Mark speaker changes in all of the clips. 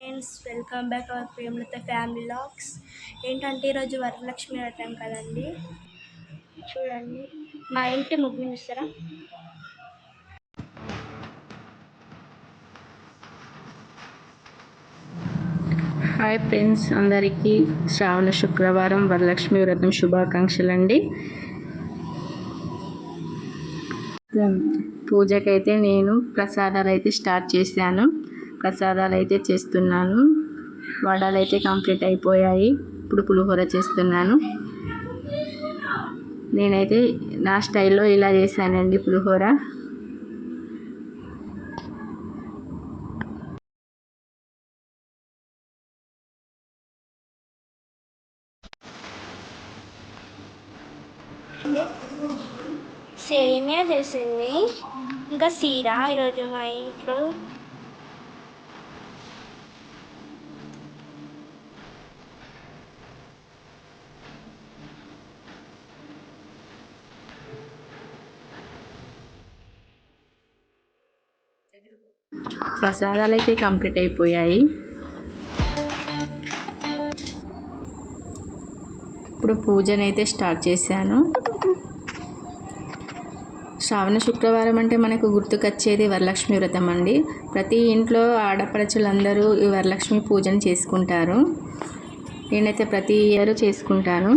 Speaker 1: Friends welcome back our Premalatha family vlogs ఏంటంటే ఈరోజు వరలక్ష్మి వ్రతం కదండి? చూడండి. మా ఇంటి ముగ్గు చూస్తారా?
Speaker 2: హాయ్ ఫ్రెండ్స్ అందరికీ శ్రావణ శుక్రవారం వరలక్ష్మి వ్రతం శుభాకాంక్షలు అండి పూజకైతే నేను ప్రసాదాలు అయితే స్టార్ట్ చేశాను. ప్రసాదాలు అయితే చేస్తున్నాను. వడలు అయితే కంప్లీట్ అయిపోయాయి. ఇప్పుడు పులిహోర చేస్తున్నాను. నేనైతే నా స్టైల్లో ఇలా చేశానండి పులిహోర.
Speaker 1: సేమియా చేసింది. ఇంకా సీరా ఈరోజు మా ఇంట్లో.
Speaker 2: ప్రసాదాలు అయితే కంప్లీట్ అయిపోయాయి. ఇప్పుడు పూజనైతే స్టార్ట్ చేశాను. శ్రావణ శుక్రవారం అంటే మనకు గుర్తుకొచ్చేది వరలక్ష్మి వ్రతం అండి. ప్రతి ఇంట్లో ఆడపడచులందరూ ఈ వరలక్ష్మి పూజను చేసుకుంటారు. నేనైతే ప్రతి ఇయర్ చేసుకుంటాను.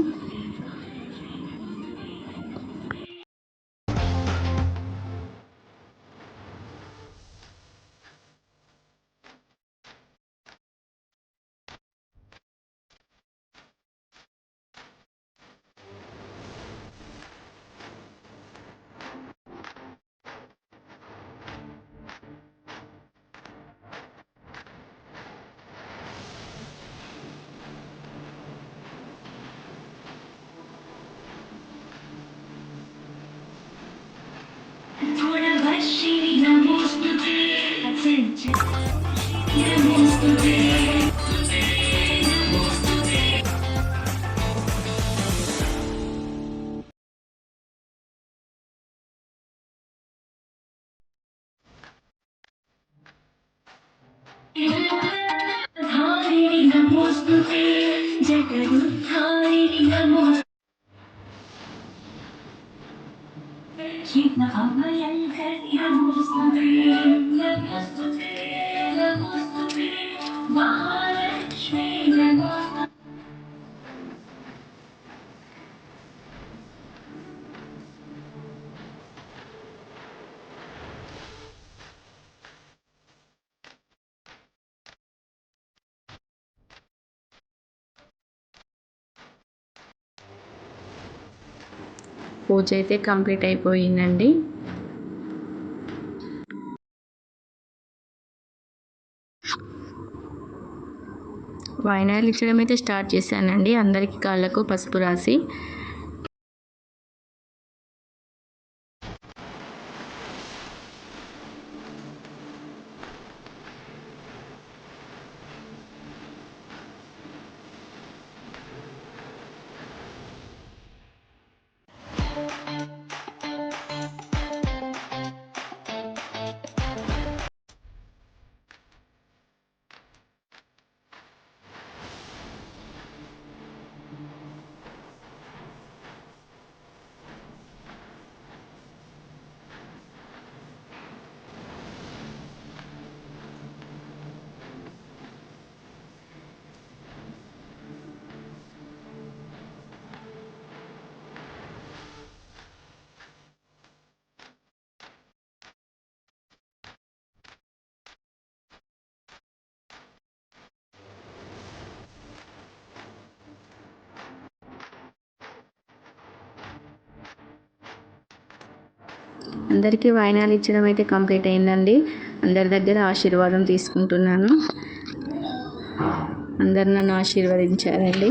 Speaker 3: Keep the fire and the atmosphere, the atmosphere.
Speaker 2: పూజ అయితే కంప్లీట్ అయిపోయిందండి. వాయినాలు ఇచ్చడం అయితే స్టార్ట్ చేశానండి. అందరికీ కాళ్ళకు పసుపు రాసి అందరికీ వాయినాలు ఇచ్చడం అయితే కంప్లీట్ అయిందండి. అందరి దగ్గర ఆశీర్వాదం తీసుకుంటున్నాను. అందరు నన్ను ఆశీర్వదించారండి.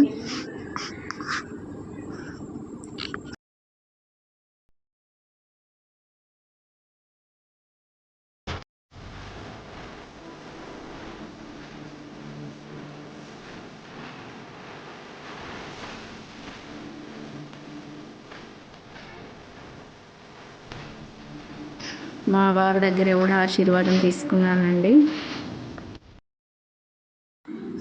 Speaker 2: మా వారి దగ్గర కూడా ఆశీర్వాదం తీసుకున్నానండి.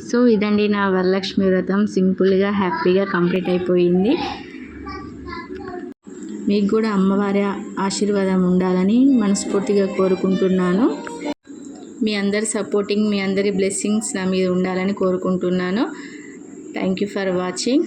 Speaker 2: సో ఇదండి నా వరలక్ష్మి వ్రతం. సింపుల్గా హ్యాపీగా కంప్లీట్ అయిపోయింది. మీకు కూడా అమ్మవారి ఆశీర్వాదం ఉండాలని మనస్ఫూర్తిగా కోరుకుంటున్నాను. మీ అందరి సపోర్టింగ్ మీ అందరి బ్లెస్సింగ్స్ నా మీద ఉండాలని కోరుకుంటున్నాను. Thank you for watching